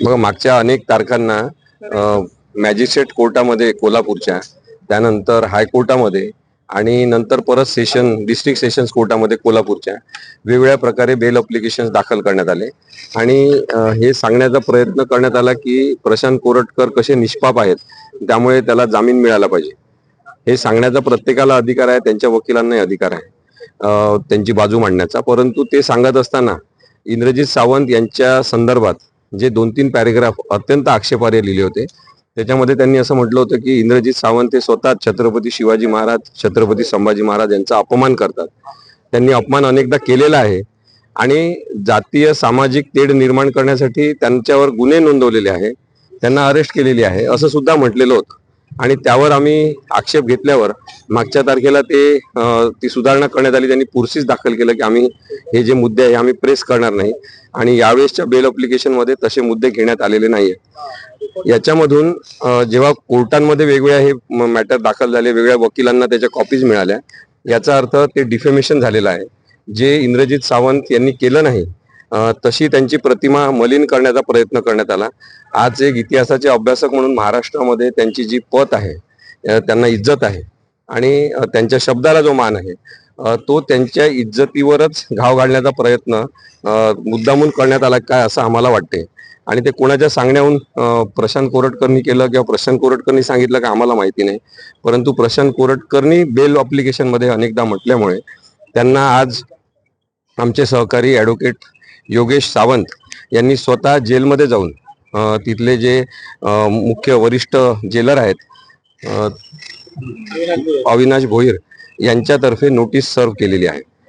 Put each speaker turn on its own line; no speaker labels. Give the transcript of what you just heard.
मग मागच्या अनेक तारखांना मॅजिस्ट्रेट कोर्टामध्ये कोल्हापूरच्या त्यानंतर हायकोर्टामध्ये आणि नंतर परत सेशन डिस्ट्रिक्ट सेशन्स कोर्टामध्ये कोल्हापूरच्या वेगवेगळ्या प्रकारे बेल अप्लिकेशन दाखल करण्यात आले. आणि हे सांगण्याचा प्रयत्न करण्यात आला की प्रशांत कोरटकर कसे निष्पाप आहेत त्यामुळे त्याला जामीन मिळाला पाहिजे. हे सांगण्याचा प्रत्येकाला अधिकार आहे त्यांच्या वकिलांनाही अधिकार आहे त्यांची बाजू मांडण्याचा. परंतु ते सांगत असताना इंद्रजित सावंत यांच्या संदर्भात जे दोन तीन पॅरेग्राफ अत्यंत आक्षेपार्ह लिहिले होते. त्याच्यामध्ये त्यांनी असं म्हटलं होतं की इंद्रजित सावंत हे स्वतः छत्रपती शिवाजी महाराज छत्रपती संभाजी महाराज यांचा अपमान करतात. त्यांनी अपमान अनेकदा केलेला आहे आणि जातीय सामाजिक तेढ निर्माण करण्यासाठी त्यांच्यावर गुन्हे नोंदवलेले आहे. त्यांना अरेस्ट केलेली आहे. असं सुद्धा म्हटलेलं होतं. आणि त्यावर आम्ही आक्षेप घेतल्यावर मागच्या तारखेला ते ती सुधारणा करण्यात आली. त्यांनी पुरसीच दाखल केलं की आम्ही हे जे मुद्दे आहे आम्ही प्रेस करणार नाही. आणि यावेळेसच्या बेल अप्लिकेशनमध्ये तसे मुद्दे घेण्यात आलेले नाही याच्यामधून जेव्हा कोर्टांमध्ये वेगवेगळ्या हे मॅटर दाखल झाले वेगळ्या वकिलांना त्याच्या कॉपीज मिळाल्या याचा अर्थ ते डिफेमेशन झालेलं आहे. जे इंद्रजित सावंत यांनी केलं नाही तशी त्यांची प्रतिमा मलिन करण्याचा प्रयत्न करण्यात आला. आज एक इतिहासाचे अभ्यासक म्हणून महाराष्ट्रामध्ये त्यांची जी पत आहे त्यांना इज्जत आहे आणि त्यांच्या शब्दाला जो मान आहे तो त्यांच्या इज्जतीवरच घाव घालण्याचा प्रयत्न मुद्दामून करण्यात आला काय असं आम्हाला वाटते. आणि ते कोणाच्या सांगण्याहून प्रशांत कोरटकरनी केलं किंवा प्रशांत कोरटकरनी सांगितलं का आम्हाला माहिती नाही. परंतु प्रशांत कोरटकरनी बेल अप्लिकेशनमध्ये अनेकदा म्हटल्यामुळे त्यांना आज आमचे सहकारी ॲडव्होकेट योगेश सावंत यांनी स्वतः जेलमध्ये जाऊन तिथले जे मुख्य वरिष्ठ जेलर आहेत अविनाश भोईर यांच्यातर्फे नोटीस सर्व केलेली आहे.